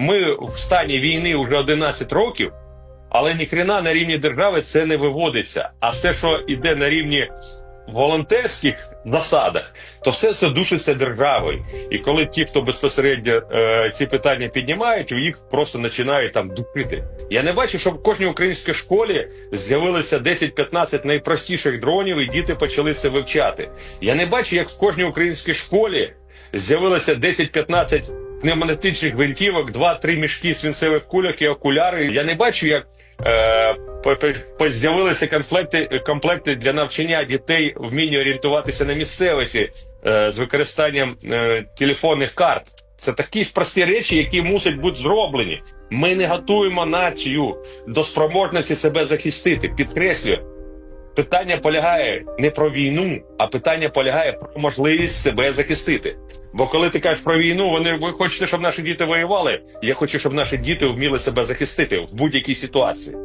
Ми в стані війни вже 11 років, але ні хрена на рівні держави це не виводиться. А все, що йде на рівні волонтерських засадах, то все це душиться державою. І коли ті, хто безпосередньо е, ці питання піднімають, їх просто починають там дупити. Я не бачу, щоб в кожній українській школі з'явилося 10-15 найпростіших дронів, і діти почали це вивчати. Я не бачу, як в кожній українській школі з'явилося 10-15 пневматичних гвинтівок, 2-3 мішки свинцевих кульок і окуляри. Я не бачу, як е, з'явилися комплекти, комплекти для навчання дітей вмінню орієнтуватися на місцевості е, з використанням е, телефонних карт. Це такі ж прості речі, які мусять бути зроблені. Ми не готуємо націю до спроможності себе захистити. Підкреслюю, питання полягає не про війну, а питання полягає про можливість себе захистити. Бо коли ти кажеш про війну, вони ви хочете, щоб наші діти воювали. Я хочу, щоб наші діти вміли себе захистити в будь-якій ситуації.